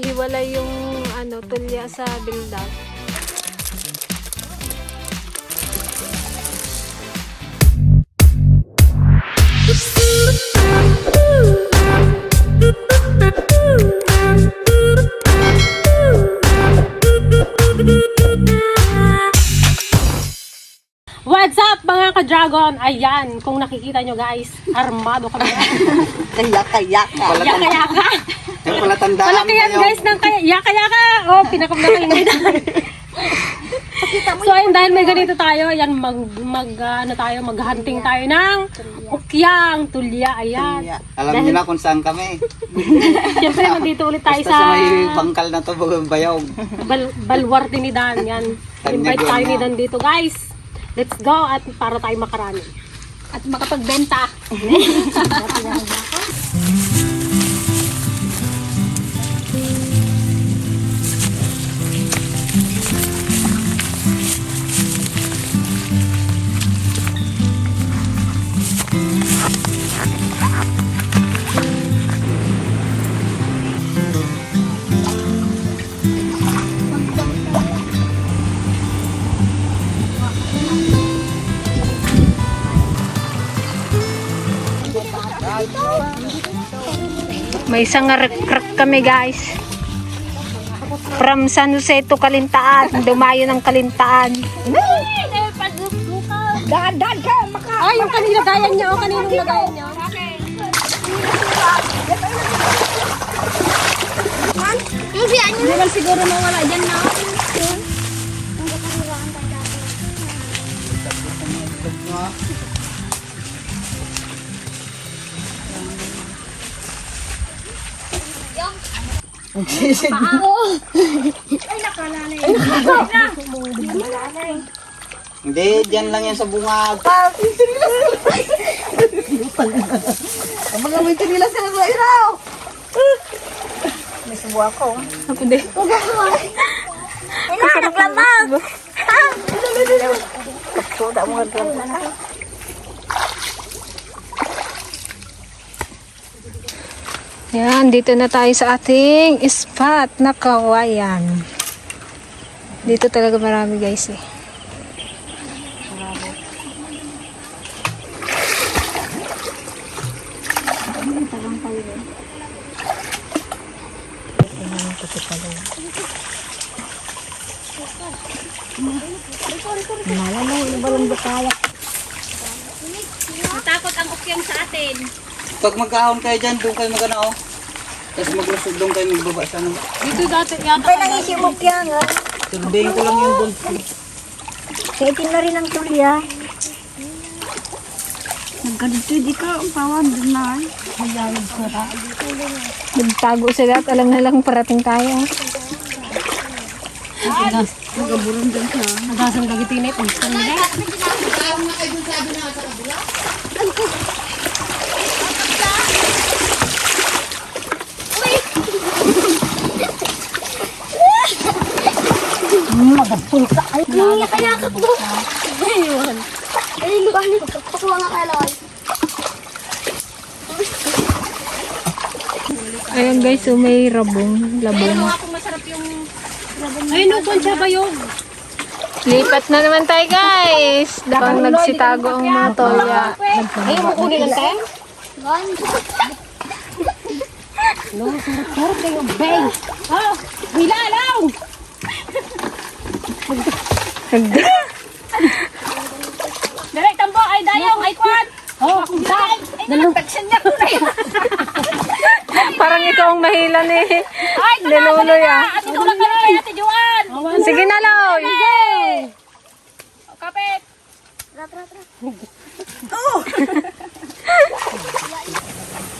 Ihiwalay yung ano, tulya sa build-up. Mga ka-dragon? Ayan, kung nakikita nyo guys, armado kami. Kaya, kaya ka. Yaka-yaka. Yung pala tandaan Malaki yan guys ng kaya. Yaka-yaka. Oh, pinakamlaki ng So ayun, dahil may ganito tayo, ayan, mag, mag, ano tayo, maghunting tayo ng ukyang, tulya, ayan. Alam niyo na kung saan kami. Siyempre, nandito ulit tayo Basta sa sa may bangkal na to, bayog. bal Balwar ni Dan, yan. Invite tayo ni Dan dito, guys. Let's go at para tayo makarami. At makapagbenta. May isang rek kami guys. From San Jose to Kalintaan. Dumayo ng Kalintaan. Dahan-dahan ka, maka... Ay, yung kanina gayan niya. O, kanina lagayan niya. Yung si Anyo. Siguro mawala dyan na. Hindi, dyan lang yan sa bungag. Mga may kinilas ka na iraw. May subuha ko. Ako din. Ina, naglamang. Kapsuda mo naglamang. Yan, dito na tayo sa ating spot na kawayan. Dito talaga marami guys eh. Natakot ang ukyang sa atin. Pag magkahon kayo dyan, doon kayo magana oh. Tapos maglusog doon kayo magbaba sa ano. Dito dati yata. Kaya nang isi mo kya nga. Surveyin ko lang yun doon. Kaitin na rin ang tulya. Nagganito di ka ang pawag doon na. Nagtago sila at alam na lang parating tayo. Nagaburong dyan ka. Nagasang gagitinit. Gusto nila. Ay, kaya ka po. Ayun. Ay, lugar ni Pakuha nga kay Loy. Ayan guys, so may rabong, labong. Ay, no, koncha ba yun? Lipat na naman tayo guys. Dahil nagsitago ang mga toya. Ay, makunin lang tayo? Sarap kayo, bang! Oh, bilalaw! Direk tambo, ay dayong, ay kwan. Oh, Ay, ay, nalagtagsan niya. parang ikaw ang mahilan eh. Ay, Niluloy ah. At ito lang kami kay Ate Juan. Sige na, Loy! Kapit.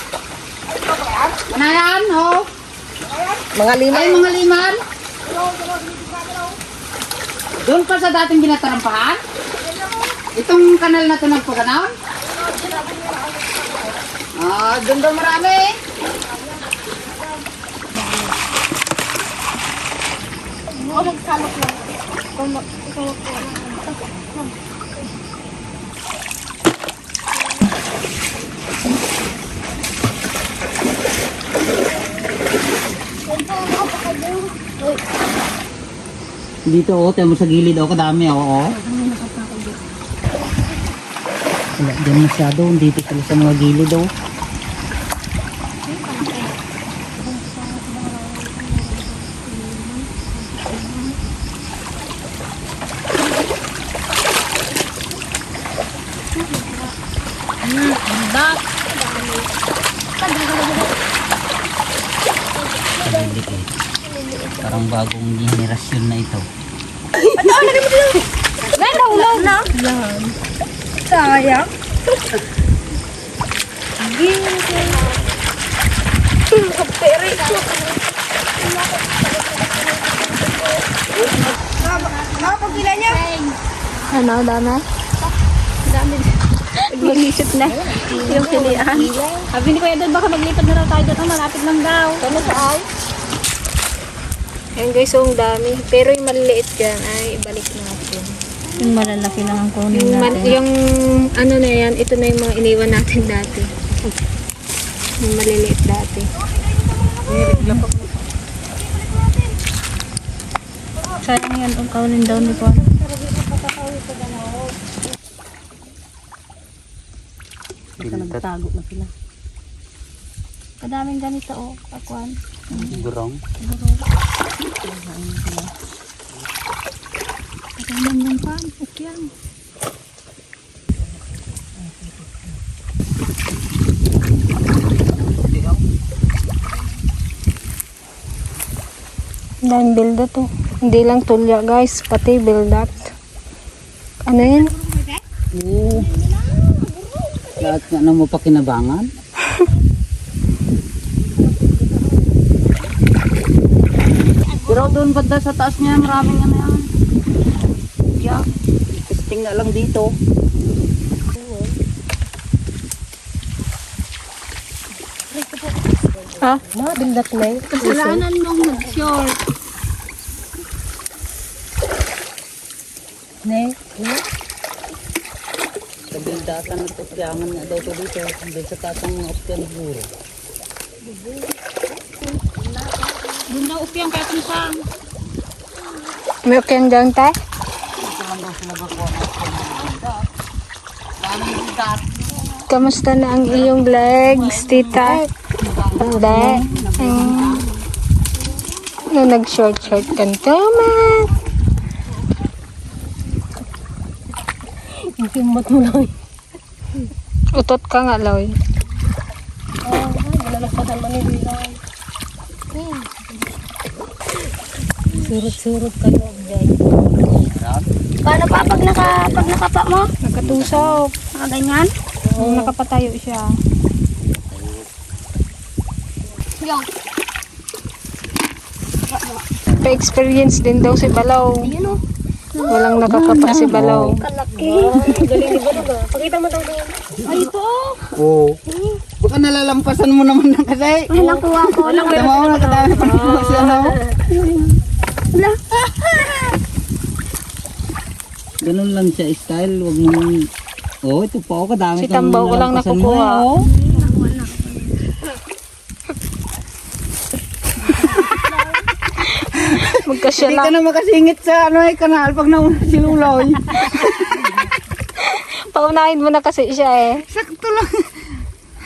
Manayan, ho? Mga lima. Ay, mga liman? Doon pa sa dating ginatarampahan? Itong kanal na ito nagpaganaon? Ah, doon daw marami. O magsalok lang. Kung kung Dito oh, tayo mo sa gilid oh, kadami oh. oh. Wala dyan masyado, dito sila sa mga gilid oh. Kaliliit eh. Parang bagong generasyon na ito. Na. Sayang. Peri. Nakapagkila niya. Ano, dami? Dami. Mag-isip na. Yung pilihan. Sabi ni Kuya Don, baka maglipad na raw tayo doon. Malapit lang daw. Ano sa ay? Ayan guys, so ang dami. Pero yung maliliit dyan, ay ibalik natin. Yung malalaki lang ang kunin Yung, mal- yung ano na yan, ito na yung mga iniwan natin dati. Yung maliliit dati. Sayang yan ang kaunin daw ni Kuya. Tago na sila. Kadaming ganito oh, kakuan. Gurong. Kadaming ng pan, ukyan. Dahil bilda to. Hindi lang tulya guys, pati bildat. Ano yan? Oo. Lahat nga na mo pa kinabangan. Pero doon banda sa taas niya, maraming ano yan. Yeah. Testing na lang dito. Ha? Mga bildat na yun. Kasalanan mong nag-short. Ne? Sa bildatan na ito, kailangan nga daw ito dito. Doon sa tatang mga opyan siguro. Doon daw ukyan kaya kunsang. May okay dyan tayo? Kamusta na ang iyong legs, tita? Hindi. Um, no, nag-short-short ka naman. Yung kimot mo lang. Utot ka nga, Loy. Oo, nalalapasan mo ni Bilang. Surut-surut ka loob dyan. Paano pa pag, naka, pag nakapa mo? Nakatusok. Nakaganyan? Oh. Nakapatayo siya. Yung. Pa-experience din daw si Balaw. Ayun o. Walang nakakapak si Balaw. Kalaki. Galing ni Balog ah. Pakita mo daw doon. Ay, ito. Oo. Baka nalalampasan mo naman ng kasi. Ay, nakuha ko. Walang Tama mo, nakadami pa naman si ano. Wala. Ganun lang siya style, wag mong... Oh, ito pa ako, kadami Si Tambaw ko lang mo nakukuha. eh, oh. Magkasya Hindi ka lang. na makasingit sa ano ay kanal pag nauna si Luloy. Paunahin mo na kasi siya eh. Sakto lang.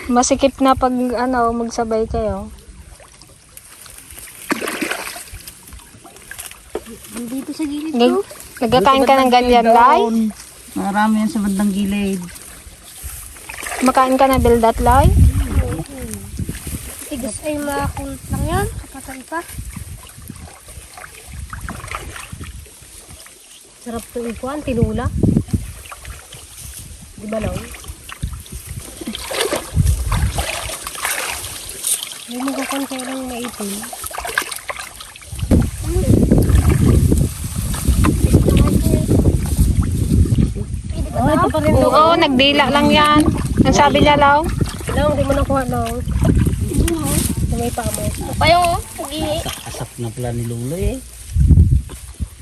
Masikip na pag ano, magsabay kayo. Dito sa gilid Nag nagkakain ka ng ganyan, Lai? Marami yan sa bandang gilid. Makain ka na bildat, Lai? Tigas ay makulot lang yan. Kapatay pa. Sarap to ikuan, tinula. Di ba lang? May magkakan kayo lang maitin. Ito pa rin. Oo, nagdila lang yan. Ang sabi niya, Law. Law, hindi mo nakuha, Law. May paa mo. Pa yung pag-ihi. Asap na pala ni Lolo eh.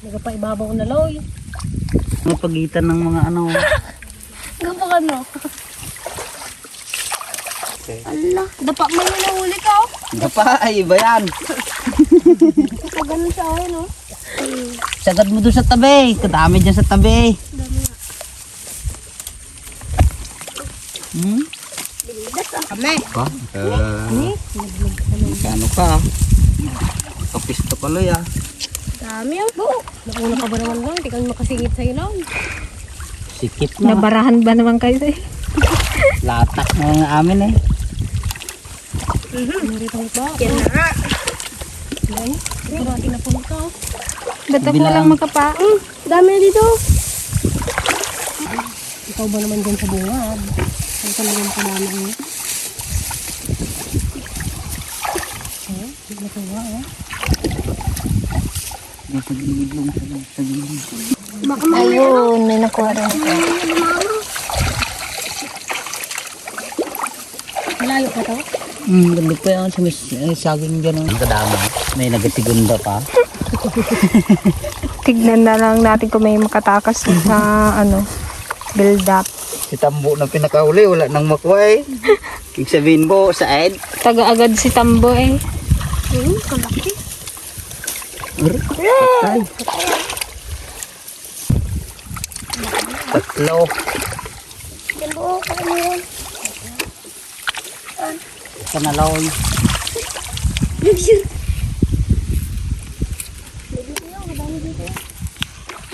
Nagpaibabaw na, Law. Ang pagitan ng mga ano. Gapa ka no? Allah, dapa mo yung nahuli ka oh. Gapa, ay iba yan. Pag ganun sa akin oh. Sagad mo doon sa tabi. Kadami dyan sa tabi. Kami. Ba? Uh, ano ka? Kapisto ka loy ah. Dami oh. Buo. Nauna ka ba naman lang? Hindi kami makasingit sa'yo, Law. Sikip na. Nabarahan ba naman kayo sa'yo? Latak na nga amin eh. Narito ba? Yan na nga. Sigurati na punta. Ba't ako lang makapa? Mm, dami dito. Ikaw ba naman dyan sa bungad? Ang talagang panana eh. Eh, hindi na kuha eh. Sa gilid lang, sa- sa gilid. Ayun, may nakuha rin. Malayo pa to? Hmm, ganda pa yan sa may eh, saging dyan. Ang kadama. May nagatigunda pa. Tignan na lang natin kung may makatakas sa ano, build up. Si Tambo na pinakauli, wala nang makuha eh. Ibig sabihin po, sa Ed. Taga agad si Tambo eh. Hmm, kalaki. Patay. Tatlo. Buo, kami yun. Kanalaw.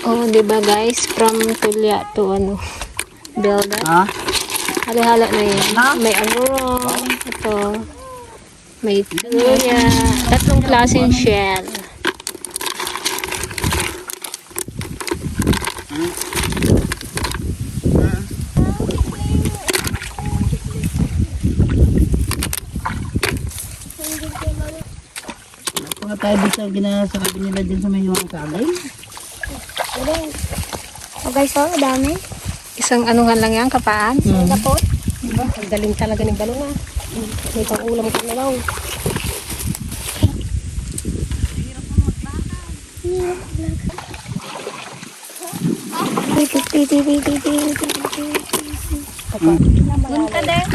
Oh, di ba guys? From Tulya to ano, up. Ha? Halo-halo na yan. May agurong. Ito. May tulya. Tatlong klaseng shell. Mga tayo dito sa ginasabi nila dyan sa may mga saging. Oh guys, oh, dami. Isang anuhan lang yan, kapaan. Lapot. Diba? Ang galing talaga ng balon ah. May pang ulam ka na lang. Doon ka din.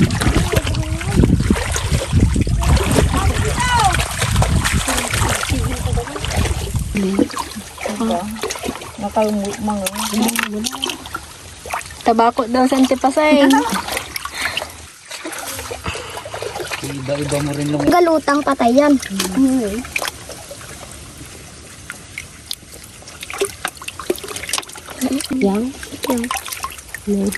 Tabako daw sa antipasay. Iba-iba mo rin lang. Galutang patay yan. Yan. Yan.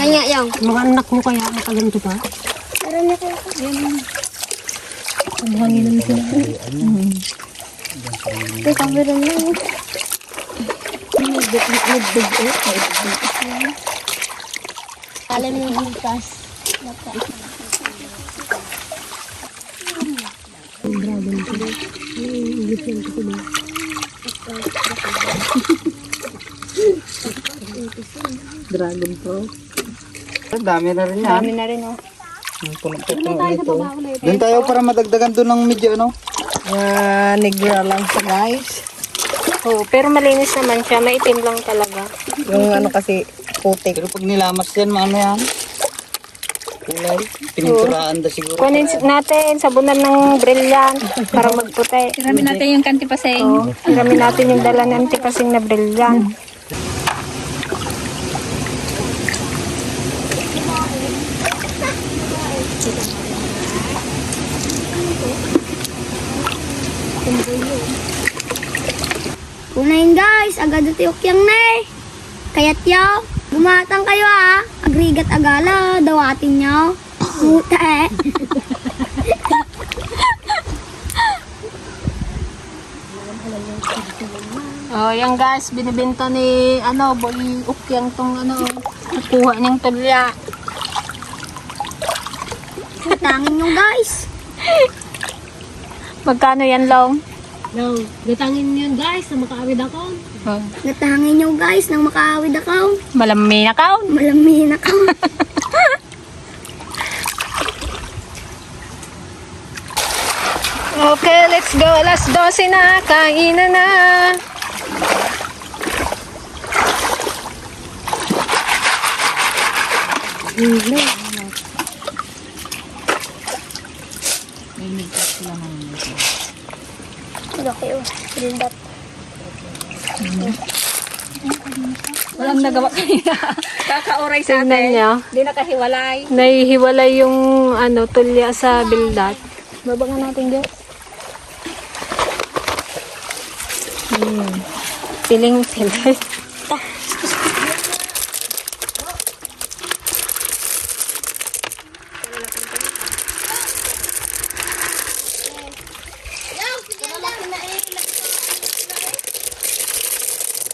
Kanya yan. Mga anak mo kaya ang kaganto pa? Meron na kayo. Kumuha nila sila. Ito, meron na. Alam mo yung bukas. Dragon Fruit. Ang dami na rin yan. Dami na rin oh. Ang punong-punong nito. Doon tayo para madagdagan doon ng medyo ano. Uh, negra lang siya guys. Oh, pero malinis naman siya. Maitim lang talaga. Yung ano kasi putik. Pero pag nilamas yan, maano yan? Kulay. Pininturaan da siguro. Kunin natin sabunan ng brilliant para magputi. Irami natin yung kantipaseng. Oh, hiramin natin yung dala ng antipasing na brilliant. Unahin guys, agad ito yung kyang na eh. Kayat yaw. Bumatang kayo ah. Agrigat agala. Dawatin nyo. Muta eh. Oh, yan guys, binibenta ni ano, boy ukyang tong ano, nakuha niyang tulya. Tangin nyo guys. Magkano yan, Long? No, gatangin yun guys na makaawid ako. Oh, Natangin nyo guys nang makaawid ako. malami na kaon. Malamin ako. Okay, let's go. Alas 12 na. Kainan na. Ito kayo. Rindat. Walang nagawa kanina. Kakauray sa Tingnan atin. niyo. Hindi nakahiwalay. Nahihiwalay yung ano, tulya sa bildat. Baba nga natin, guys. Hmm. Piling pilit.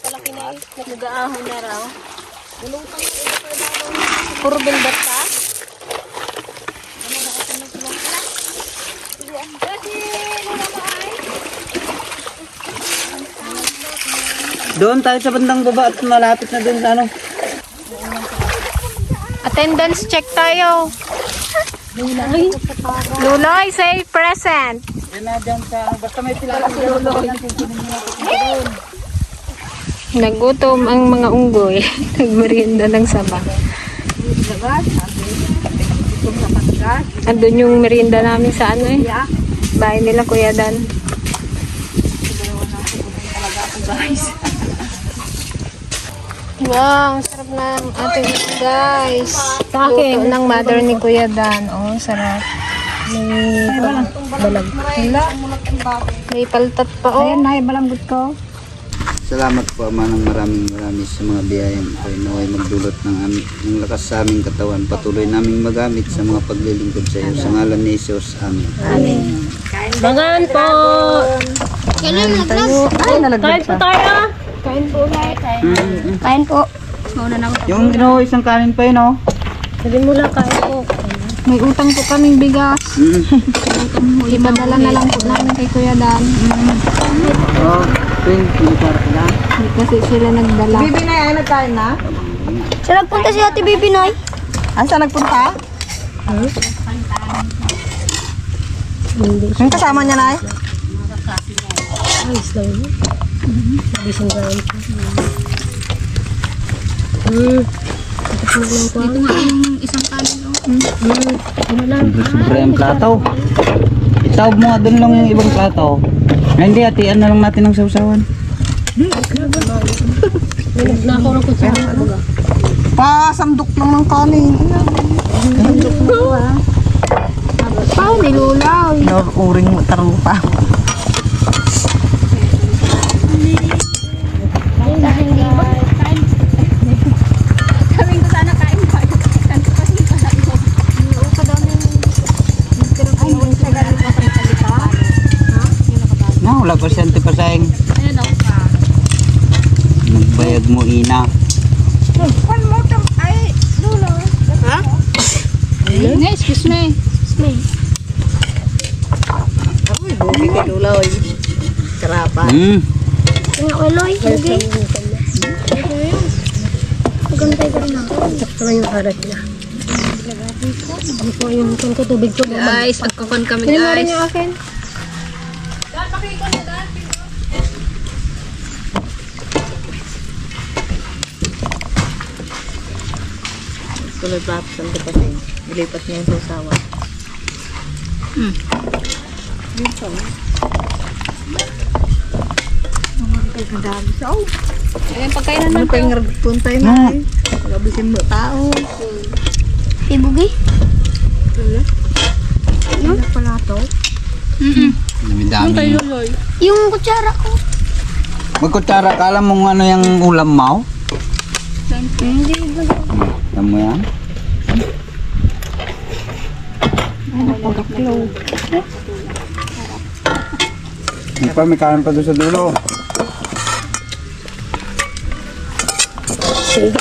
Palaki na eh. Nagagaahon na raw. Puro bildat ka? Doon tayo sa bandang baba at malapit na doon sa ano. Attendance check tayo. Luloy. Luloy, say present. Yan na dyan sa, basta may pilala si Lolo. Nagutom ang mga unggoy. Nagmerienda ng saba. Andun yung merienda namin sa ano eh. Bahay nila Kuya Dan. Wow, ang sarap ng ating ito, guys. Sa akin. ng mother ni Kuya Dan. Oh, sarap. May balag. Wala. May paltat pa. Oh. Ayan, may balanggot ko. Salamat po Ama ng maraming maraming sa mga biyayang po ay magdulot ng, ami- ng lakas sa aming katawan. Patuloy naming magamit sa mga paglilingkod sa iyo. Sa ngalan ni Jesus. Amen. Bangan po! Kain po tayo! Kain po ulit. Kain po. Yung ginawa isang kanin pa yun oh. Sabi mo lang, kain po. May utang po kaming bigas. Mm. Ipadala na lang po namin kay Kuya Dan. Oh, pink, hindi para na. Hindi kasi sila nagdala. Saan nagpunta si Ate Bibi Noy? Asa nagpunta? Yung kasama niya na eh. Siyempre ang plato. Itawag mo nga doon lang yung ibang plato. Ay, hindi, hatian na lang natin ng sausawan. Pasandok lang ng kanin. Pao, nilulaw. Inuring tarupa. Nagbayad mo ina. Ne, excuse me. Bugi kay Lula oy. Karapa. Hmm. Tingnan ko Eloy. Sige. Magantay ka rin ako. Guys, magkakon kami Hindi mo rin guys. yung akin. Tulad pa sa pa sa Ilipat niya yung susawa. Ayan, pagkainan Ano man pa yung puntay na eh. Magabisin mo tao. Ibugi. Dami-dami. Yung kutsara ko. Magkutsara ka, alam mo kung ano yung ulam mo? Hindi. Alam mo yan? Hindi pa, may kain pa doon sa dulo.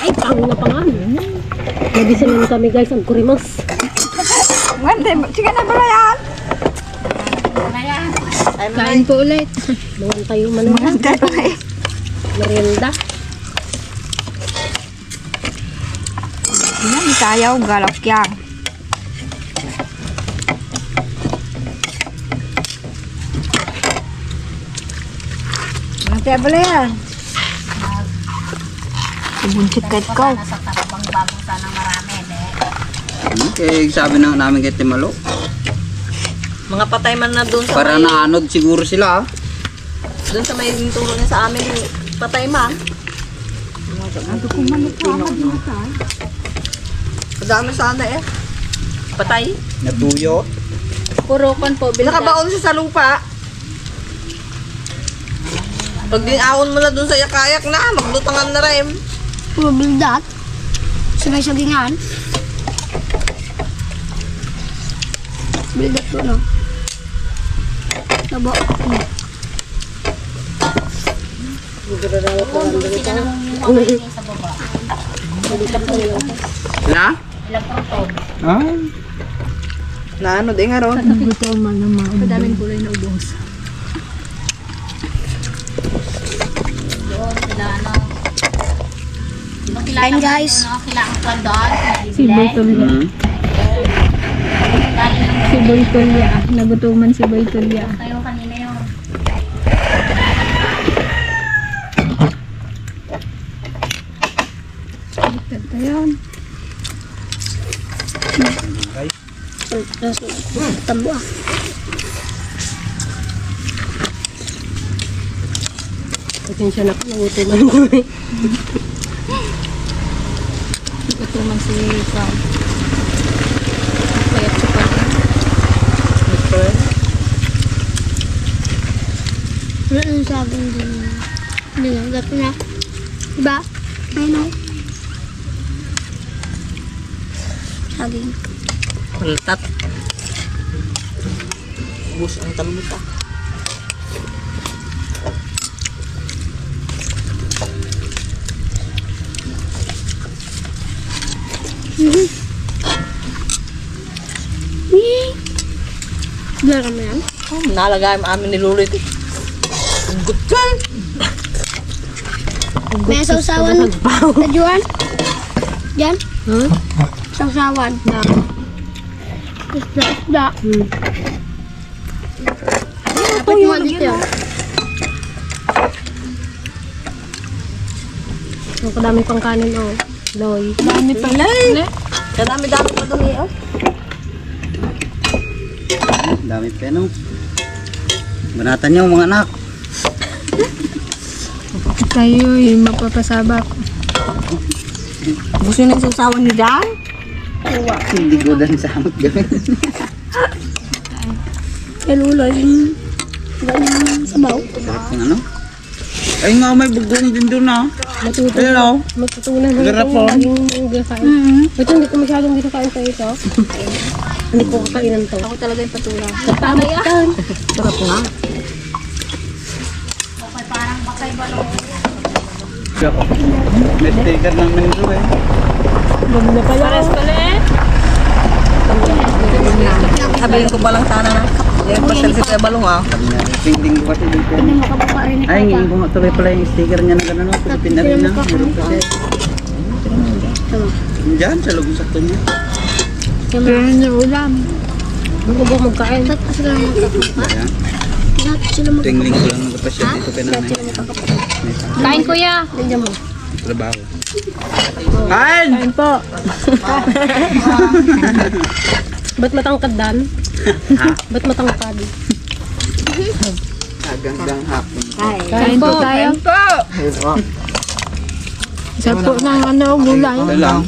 Ay, pango na pa nga. Nabisalan kami guys, ang kurimas. Kain po ulit. Nawan tayo manunan. Merienda. Yan, sayaw, galak yan. Ang table yan. Ibunchik kahit ko. Hmm, kaya sabi na namin kay Timalo. Mga patay man na doon sa Para may, naanod siguro sila ah. doon sa may turo niya sa amin, patay man. Madami sana eh. Patay. Natuyo. Puro kon po. Bilta. Nakabaon siya sa lupa. Pag dinawon mo na doon sa yakayak na, maglutangan na rin. Puro bildat. Sabay-sagingan. Bildat po, no? Tabo. Na? Ah, Na ano, di nga ron. Madaming gulay na ubos. Kain, guys. Si Boytolya. hmm. Si Boytolya. Nagutuman si Boytolya. Ganda yun. Tabo, ah. Pasensya na ko, nangutuman ko eh. Nagutuman si Kwan. Kaya chupa. Ano yung sabi din? Hindi nga, gato na. Diba? Ayun o. Saging. Kultat. Bus ang talbot Gara mo yan? Oh, nalagay mo amin ni Lolo ito. Good girl. May sausawan. Tajuan? Yan? Huh? Sausawan. Isda, isda. Dapat mo dito yun. Ang kadami pang kanin oh. Loy. Dami pala eh. Kadami-dami pa eh. Oh. Dami pa no. Banatan niyo mga anak. Kayo yung mapapasabak. Gusto na yung susawan ni Dan? Hindi ko dan sa amot gawin. Lulo, yung ganyan sabaw. Sarap ng ano? Ay nga, may bugong din doon ah. Matuto. Hello. Matutunan na Garap ito. oh. Laging gakain. Ito hindi ko masyadong ginakain sa ito. hindi ko kakainan to. Ako talaga yung patula. Tatama yan. Sarap nga. May sticker ng menu eh. Ganda pala. Pares pala eh. Sabihin ko pa lang sana na. Yung pasal si Kuya Balong ah. Pinding ko kasi dito. Ay, ngayon ko tuloy pala yung sticker niya na gano'n. Pilipin na rin na. Meron kasi. Diyan, sa loob ng sakto niya. Pero na ulam. Ang gubo magkain. Lahat sila magkakapa. Lahat sila magkakapa. Tuwing linggo lang nagpasya dito kay nanay. Kain kuya. Nandiyan mo. Trabaho. Kain! Kain po. Ba't matangkad dan? Ba't matangkad? Hanggang hapon. Kain po tayo. Isa po ng ano, gulay. Ito lang.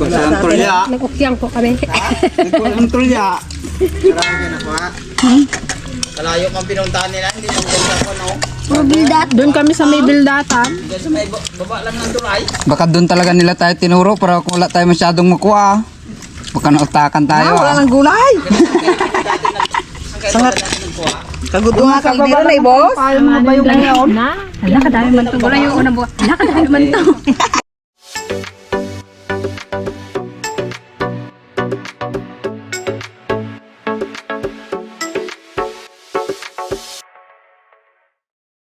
Kung saan tulya. Nag-ukyang po kami. Kung saan tulya. Sarang ka na po ha. Kalayo kang pinuntahan nila, hindi mo ganda ko no. Doon kami sa may bildatan. Baka doon talaga nila tayo tinuro para kung wala tayo masyadong makuha. Baka nautakan tayo. ah. ng gulay. Sangat. Kagudo nga kang biro na, boss. Na? Hala, kadami man to. Wala yung unang buwan. Hala, kadami man to.